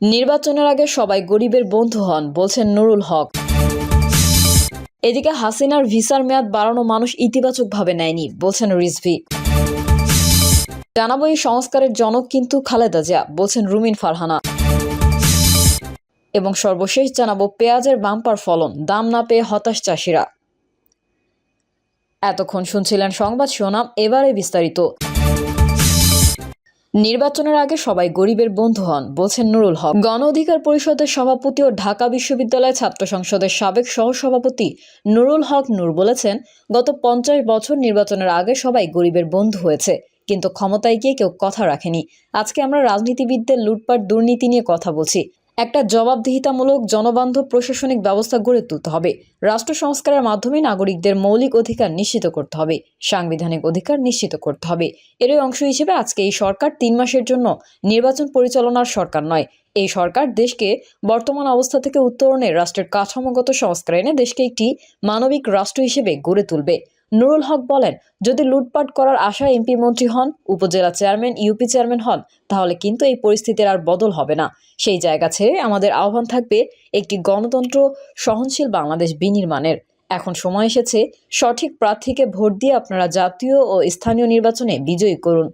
নির্বাচনের আগে সবাই গরিবের বন্ধু হন, বলছেন নুরুল হক। এদিকে হাসিনার ভিসার মেয়াদ বাড়ানো মানুষ ইতিবাচকভাবে নেয়নি, বলছেন রিজভি। জানাব এই সংস্কারের জনক কিন্তু খালেদা জিয়া, বলছেন রুমিন ফারহানা। এবং সর্বশেষ জানাব পেঁয়াজের বাম্পার ফলন, দাম না পেয়ে হতাশ চাষিরা। এতক্ষণ শুনছিলেন সংবাদ শোনাম এবারে বিস্তারিত। নির্বাচনের আগে সবাই গরিবের বন্ধু হন, বলছেন নুরুল হক। গণ অধিকার পরিষদের সভাপতি ও ঢাকা বিশ্ববিদ্যালয় ছাত্র সংসদের সাবেক সহসভাপতি নুরুল হক নূর বলেছেন, গত পঞ্চাশ বছর নির্বাচনের আগে সবাই গরিবের বন্ধু হয়েছে, কিন্তু ক্ষমতায় গিয়ে কেউ কথা রাখেনি। আজকে আমরা রাজনীতিবিদদের লুটপাট, দুর্নীতি নিয়ে কথা বলছি। একটা জবাবদিহিতামূলক জনবান্ধব প্রশাসনিক ব্যবস্থা গড়ে তুলতে হবে। রাষ্ট্র সংস্কারের মাধ্যমে নাগরিকদের মৌলিক অধিকার নিশ্চিত করতে হবে। সাংবিধানিক অধিকার নিশ্চিত করতে হবে। এরই অংশ হিসেবে আজকে এই সরকার তিন মাসের জন্য নির্বাচন পরিচালনার সরকার নয়। এই সরকার দেশকে বর্তমান অবস্থা থেকে উত্তরণে রাষ্ট্রের কাঠামোগত সংস্কার এনে দেশকে একটি মানবিক রাষ্ট্র হিসেবে গড়ে তুলবে। নুরুল হক বলেন, যদি লুটপাট করার আশায় এমপি মন্ত্রী হন, উপজেলা চেয়ারম্যান, ইউপি চেয়ারম্যান হন, তাহলে কিন্তু এই পরিস্থিতির আর বদল হবে না। সেই জায়গা ছেড়ে আমাদের আহ্বান থাকবে একটি গণতন্ত্র সহনশীল বাংলাদেশ বিনির্মাণের। এখন সময় এসেছে, সঠিক প্রার্থীকে ভোট দিয়ে আপনারা জাতীয় ও স্থানীয় নির্বাচনে বিজয়ী করুন।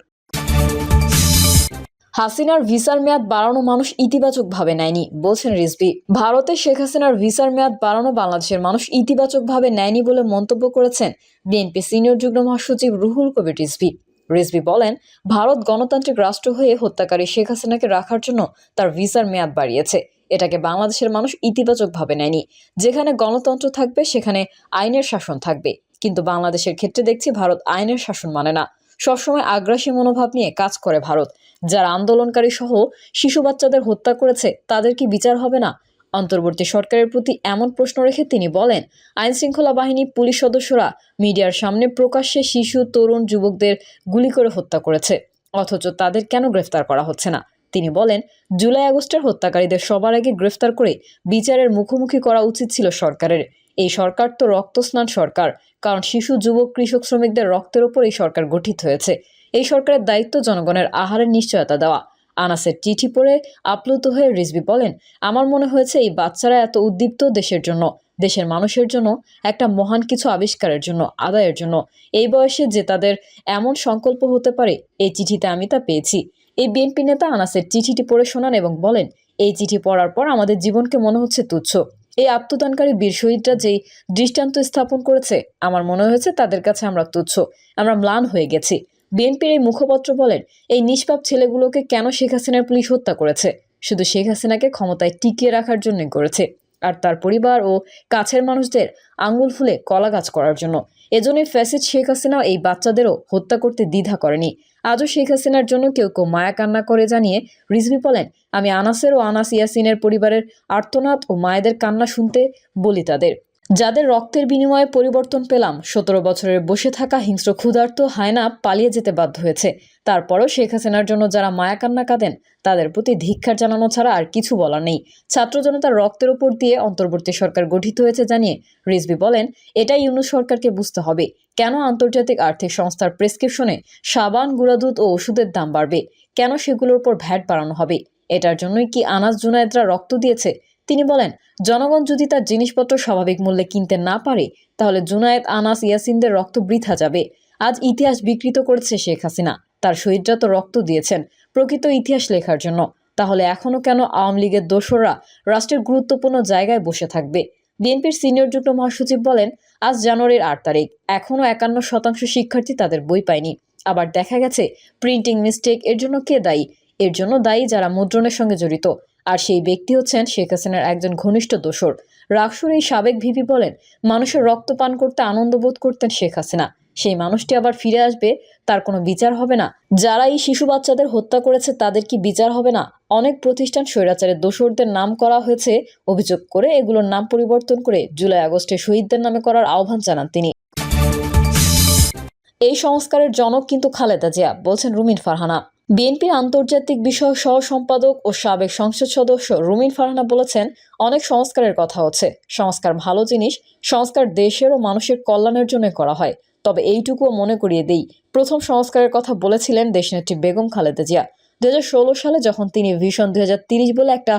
হাসিনার ভিসার মেয়াদ বাড়ানো মানুষ ইতিবাচকভাবে নেয়নি, বলছেন রিজভি। ভারতে শেখ হাসিনার ভিসার মেয়াদ বাড়ানো বাংলাদেশের মানুষ ইতিবাচকভাবে নেয়নি বলে মন্তব্য করেছেন বিএনপি সিনিয়র যুগ্ম মহাসচিব রুহুল কবির রিজভি। রিজভি বলেন, ভারত গণতান্ত্রিক রাষ্ট্র হয়ে হত্যাকারী শেখ হাসিনাকে রাখার জন্য তার ভিসার মেয়াদ বাড়িয়েছে। এটাকে বাংলাদেশের মানুষ ইতিবাচকভাবে নেয়নি। যেখানে গণতন্ত্র থাকবে, সেখানে আইনের শাসন থাকবে। কিন্তু বাংলাদেশের ক্ষেত্রে দেখছি ভারত আইনের শাসন মানে না। সবসময় আগ্রাসী মনোভাব নিয়ে কাজ করে ভারত। যারা আন্দোলনকারী সহ শিশু বাচ্চাদের হত্যা করেছে, তাদের কি বিচার হবে না? অন্তর্বর্তী সরকারের প্রতি এমন প্রশ্ন রেখে তিনি বলেন আইন শৃঙ্খলা বাহিনী, পুলিশ সদস্যরা মিডিয়ার সামনে প্রকাশ্যে শিশু, তরুণ যুবকদের গুলি করে হত্যা করেছে, অথচ তাদের কেন গ্রেফতার করা হচ্ছে না? তিনি বলেন, জুলাই আগস্টের হত্যাকারীদের সবার আগে গ্রেফতার করে বিচারের মুখোমুখি করা উচিত ছিল সরকারের। এই সরকার তো রক্তস্নান সরকার কারণ শিশু, যুবক, কৃষক, শ্রমিকদের রক্তের ওপর এই সরকার গঠিত হয়েছে। এই সরকারের দায়িত্ব জনগণের আহারের নিশ্চয়তা দেওয়া। আনাসের চিঠি পড়ে আপ্লুত হয়ে রিজবি বলেন, আমার মনে হয়েছে এই বাচ্চারা এত উদ্দীপ্ত দেশের জন্য, দেশের মানুষের জন্য, একটা মহান কিছু আবিষ্কারের জন্য, আদায়ের জন্য। এই বয়সে যে তাদের এমন সংকল্প হতে পারে, এই চিঠিতে আমি তা পেয়েছি। এই বিএনপি নেতা আনাসের চিঠিটি পড়ে শোনান এবং বলেন, এই চিঠি পড়ার পর আমাদের জীবনকে মনে হচ্ছে তুচ্ছ। এই আত্মদানকারী বীর শহীদরা যেই দৃষ্টান্ত স্থাপন করেছে, আমার মনে হয়েছে তাদের কাছে আমরা তুচ্ছ। আমরা ম্লান হয়ে গেছি। বিএনপির এই মুখপত্র বলেন, এই নিষ্পাপ ছেলেগুলোকে কেন শেখ হাসিনার পুলিশ হত্যা করেছে? শুধু শেখ হাসিনাকে ক্ষমতায় টিকিয়ে রাখার জন্য করেছে। আর তার পরিবার ও কাছের মানুষদের আঙুল ফুলে কলা গাছ করার জন্য। এজন্যই ফ্যাসিড শেখ হাসিনা এই বাচ্চাদেরও হত্যা করতে দ্বিধা করেনি। আজও শেখ হাসিনার জন্য কেউ কেউ মায়া কান্না করে জানিয়ে রিজভি বলেন, আমি আনাসের ও আনাস ইয়াসিনের পরিবারের আর্তনাদ ও মায়েদের কান্না শুনতে বলি তাদের। যাদের রক্তের বিনিময়ে পরিবর্তন পেলাম, সতেরো বছরের বসে থাকা হিংস্র ক্ষুধার্ত হায়না পালিয়ে যেতে বাধ্য হয়েছে। তারপরও শেখ হাসিনার জন্য যারা মায়া কান্না কাঁদেন, তাদের প্রতি ধিক্ষার জানানো ছাড়া আর কিছু বলার নেই। ছাত্র জনতার রক্তের উপর দিয়ে অন্তর্বর্তী সরকার গঠিত হয়েছে জানিয়ে রিজভি বলেন, এটাই ইউনুস সরকারকে বুঝতে হবে। কেন আন্তর্জাতিক আর্থিক সংস্থার প্রেসক্রিপশনে সাবান, গুঁড়াদুধ ও ওষুধের দাম বাড়বে? কেন সেগুলোর উপর ভ্যাট বাড়ানো হবে? এটার জন্যই কি আনাস জুনায়েদরা রক্ত দিয়েছে? তিনি বলেন, জনগণ যদি তার জিনিসপত্র স্বাভাবিক মূল্যে কিনতে না পারে, তাহলে জুনায়েদ, আনাস, ইয়াসিনদের রক্ত বৃথা যাবে। আজ ইতিহাস বিকৃত করেছে শেখ হাসিনা। তার শহীদরা তো রক্ত দিয়েছেন, প্রকৃত ইতিহাস লেখার জন্য। তাহলে এখনও কেন আওয়ামী লীগের দোসররা রাষ্ট্রের গুরুত্বপূর্ণ জায়গায় বসে থাকবে? বিএনপির সিনিয়র যুগ্ম মহাসচিব বলেন, আজ জানুয়ারির আট তারিখ। এখনও একান্ন শতাংশ শিক্ষার্থী তাদের বই পায়নি। আবার দেখা গেছে প্রিন্টিং মিস্টেক এর জন্য কে দায়ী? এর জন্য দায়ী যারা মুদ্রণের সঙ্গে জড়িত। আর সেই ব্যক্তি হচ্ছেন শেখ হাসিনার একজন ঘনিষ্ঠ দোসর রাকসুর এই সাবেক ভিপি বলেন, মানুষের রক্ত পান করতে আনন্দ বোধ করতেন শেখ হাসিনা। সেই মানুষটি আবার ফিরে আসবে, তার কোনো বিচার হবে না। যারা এই শিশু বাচ্চাদের হত্যা করেছে, তাদের কি বিচার হবে না? অনেক প্রতিষ্ঠান স্বৈরাচারের দোসরদের নাম করা হয়েছে, অভিযোগ করে এগুলোর নাম পরিবর্তন করে জুলাই আগস্টে শহীদদের নামে করার আহ্বান জানান তিনি। এই সংস্কারের জনক কিন্তু খালেদা জিয়া, বলছেন রুমিন ফারহানা। বিএনপির আন্তর্জাতিক বিষয়ক সহ সম্পাদক ও সাবেক সংসদ সদস্য রুমিন ফারহানা বলেছেন, অনেক সংস্কারের কথা হচ্ছে সংস্কার ভালো জিনিস, সংস্কার দেশের ও মানুষের কল্যাণের জন্য করা হয়। তবে এইটুকুও মনে করিয়ে দেই, প্রথম সংস্কারের কথা বলেছিলেন দেশনেত্রী বেগম খালেদা জিয়া। দুই হাজার ষোলো সালে যখন তিনি ভিশন দুই বলে একটা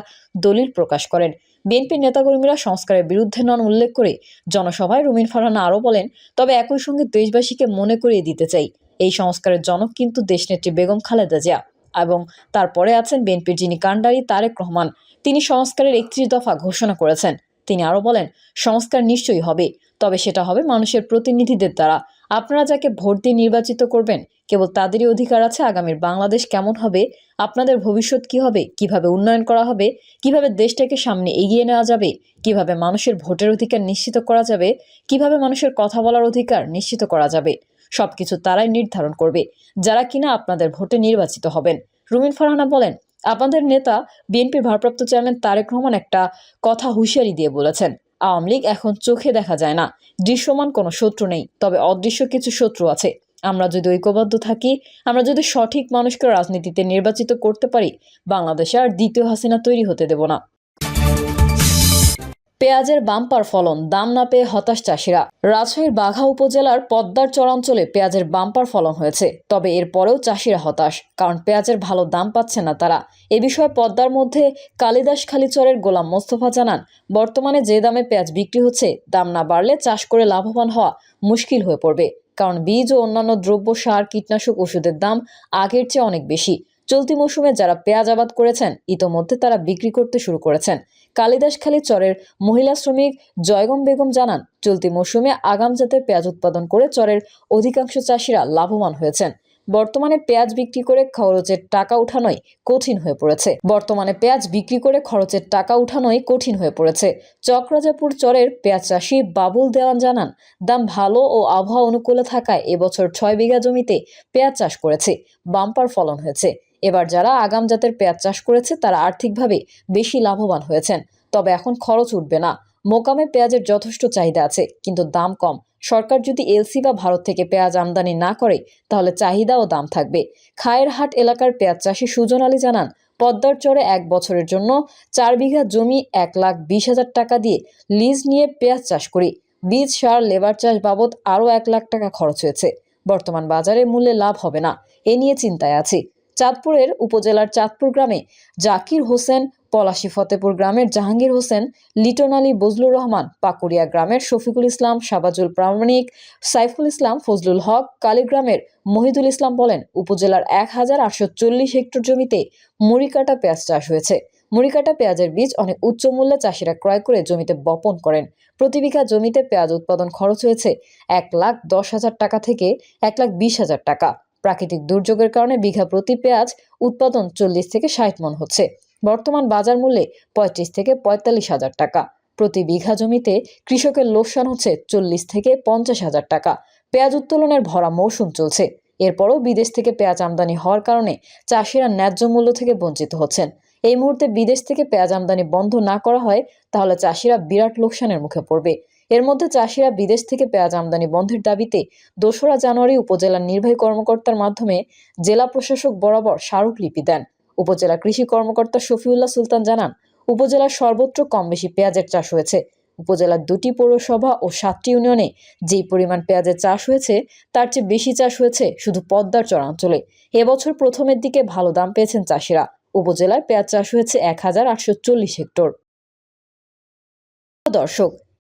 দলিল প্রকাশ করেন, বিএনপির নেতাকর্মীরা সংস্কারের বিরুদ্ধে নন উল্লেখ করে জনসভায় রুমিন ফারহানা আরও বলেন, তবে একই সঙ্গে দেশবাসীকে মনে করিয়ে দিতে চাই। এই সংস্কারের জনক কিন্তু দেশনেত্রী বেগম খালেদা জিয়া এবং তারপরে আছেন বিএনপির যিনি কাণ্ডারি তারেক রহমান। তিনি সংস্কারের একত্রিশ দফা ঘোষণা করেছেন। তিনি আরও বলেন, সংস্কার নিশ্চয়ই হবে, তবে সেটা হবে মানুষের প্রতিনিধিদের দ্বারা। আপনারা যাকে ভোট দিয়ে নির্বাচিত করবেন, কেবল তাদেরই অধিকার আছে আগামীর বাংলাদেশ কেমন হবে, আপনাদের ভবিষ্যৎ কি হবে, কীভাবে উন্নয়ন করা হবে, কীভাবে দেশটাকে সামনে এগিয়ে নেওয়া যাবে, কীভাবে মানুষের ভোটের অধিকার নিশ্চিত করা যাবে, কীভাবে মানুষের কথা বলার অধিকার নিশ্চিত করা যাবে। সবকিছু তারাই নির্ধারণ করবে। যারা কিনা আপনাদের ভোটে নির্বাচিত হবেন। রুমিন ফারহানা বলেন, আপনাদের নেতা, বিএনপির ভারপ্রাপ্ত চেয়ারম্যান তারেক রহমান একটা কথা হুঁশিয়ারি দিয়ে বলেছেন, আওয়ামী লীগ এখন চোখে দেখা যায় না। দৃশ্যমান কোনো শত্রু নেই, তবে অদৃশ্য কিছু শত্রু আছে। আমরা যদি ঐক্যবদ্ধ থাকি, আমরা যদি সঠিক মানুষকে রাজনীতিতে নির্বাচিত করতে পারি, বাংলাদেশে আর দ্বিতীয় হাসিনা তৈরি হতে দেব না। পেঁয়াজের বাম্পার ফলন, দাম না পেয়ে হতাশ চাষিরা। রাজশাহীর বাঘা উপজেলার পদ্মার চরাঞ্চলে পেঁয়াজের বাম্পার ফলন হয়েছে, তবে এরপরেও চাষিরা হতাশ, কারণ পেঁয়াজের ভালো দাম পাচ্ছে না তারা। এ বিষয়ে পদ্মার মধ্যে কালিদাস খালিচরের গোলাম মোস্তফা জানান, বর্তমানে যে দামে পেঁয়াজ বিক্রি হচ্ছে, দাম না বাড়লে চাষ করে লাভবান হওয়া মুশকিল হয়ে পড়বে, কারণ বীজ ও অন্যান্য দ্রব্য, সার, কীটনাশক ওষুধের দাম আগের চেয়ে অনেক বেশি। চলতি মৌসুমে যারা পেঁয়াজ আবাদ করেছেন, ইতোমধ্যে তারা বিক্রি করতে শুরু করেছেন। কালিদাসখালী চরের মহিলা শ্রমিক জয়গম বেগম জানান, চলতি মৌসুমে আগাম জাতের পেঁয়াজ উৎপাদন করে চরের অধিকাংশ চাষিরা লাভবান হয়েছেন। বর্তমানে পেঁয়াজ বিক্রি করে খরচের টাকা উঠানোই কঠিন হয়ে পড়েছে। বর্তমানে পেঁয়াজ বিক্রি করে খরচের টাকা উঠানোই কঠিন হয়ে পড়েছে। চক্রাজাপুর চরের পেঁয়াজ চাষি বাবুল দেওয়ান জানান, দাম ভালো ও আবহাওয়া অনুকূলে থাকায় এবছর ছয় বিঘা জমিতে পেঁয়াজ চাষ করেছে। বাম্পার ফলন হয়েছে। এবার যারা আগাম জাতের পেঁয়াজ চাষ করেছে, তারা আর্থিকভাবে বেশি লাভবান হয়েছেন। তবে এখন খরচ উঠবে না। মোকামে পেঁয়াজের যথেষ্ট চাহিদা আছে, কিন্তু দাম কম। সরকার যদি এলসি বা ভারত থেকে পেঁয়াজ আমদানি না করে, তাহলে চাহিদা ও দাম থাকবে। খায়েরহাট এলাকার পেঁয়াজ চাষি সুজন আলী জানান, পদ্মার চরে এক বছরের জন্য চার বিঘা জমি এক লাখ বিশ হাজার টাকা দিয়ে লিজ নিয়ে পেঁয়াজ চাষ করি। বীজ, সার, লেবার চাষ বাবদ আরও এক লাখ টাকা খরচ হয়েছে। বর্তমান বাজারে মূল্যে লাভ হবে না। এ নিয়ে চিন্তায় আছি। চাঁদপুরের উপজেলার চাঁদপুর গ্রামে জাকির হোসেন, পলাশী ফতেপুর গ্রামের জাহাঙ্গীর হোসেন, লিটন আলী বজলুর রহমান, পাকুড়িয়া গ্রামের শফিকুল ইসলাম শাবাজুল প্রামাণিক, সাইফুল ইসলাম, ফজলুল হক, কালীগ্রামের মহিদুল ইসলাম বলেন, উপজেলার এক হাজার আটশো চল্লিশ হেক্টর জমিতে মুড়িকাটা পেঁয়াজ চাষ হয়েছে। মুড়িকাটা পেঁয়াজের বীজ অনেক উচ্চ মূল্যে চাষিরা ক্রয় করে জমিতে বপন করেন। প্রতি বিঘা জমিতে পেঁয়াজ উৎপাদন খরচ হয়েছে এক লাখ দশ হাজার টাকা থেকে এক লাখ বিশ হাজার টাকা। প্রাকৃতিক দুর্যোগের কারণে বিঘা প্রতি পেঁয়াজ উৎপাদন চল্লিশ থেকে ষাট মন হচ্ছে। বর্তমান বাজার মূল্যে পঁয়ত্রিশ থেকে পঁয়তাল্লিশ হাজার টাকা। প্রতি বিঘা জমিতে কৃষকের লোকসান হচ্ছে চল্লিশ থেকে পঞ্চাশ হাজার টাকা। পেঁয়াজ উত্তোলনের ভরা মৌসুম চলছে। এরপরও বিদেশ থেকে পেঁয়াজ আমদানি হওয়ার কারণে চাষিরা ন্যায্য মূল্য থেকে বঞ্চিত হচ্ছেন। এই মুহূর্তে বিদেশ থেকে পেঁয়াজ আমদানি বন্ধ না করা হয়, তাহলে চাষিরা বিরাট লোকসানের মুখে পড়বে। এর মধ্যে চাষিরা বিদেশ থেকে পেঁয়াজ আমদানি বন্ধের দাবিতে দোসরা জানুয়ারি উপজেলার নির্বাহী কর্মকর্তার মাধ্যমে জেলা প্রশাসক বরাবর স্মারকলিপি দেন। উপজেলা কৃষি কর্মকর্তা শফিউল্লাহ সুলতান জানান, উপজেলার সর্বত্র কম বেশি পেঁয়াজের চাষ হয়েছে। উপজেলার দুটি পৌরসভা ও সাতটি ইউনিয়নে যেই পরিমাণ পেঁয়াজের চাষ হয়েছে, তার চেয়ে বেশি চাষ হয়েছে শুধু পদ্মার চরাঞ্চলে। এবছর প্রথমের দিকে ভালো দাম পেয়েছেন চাষিরা। উপজেলায় পেঁয়াজ চাষ হয়েছে এক হাজার আটশো চল্লিশ হেক্টর। দর্শক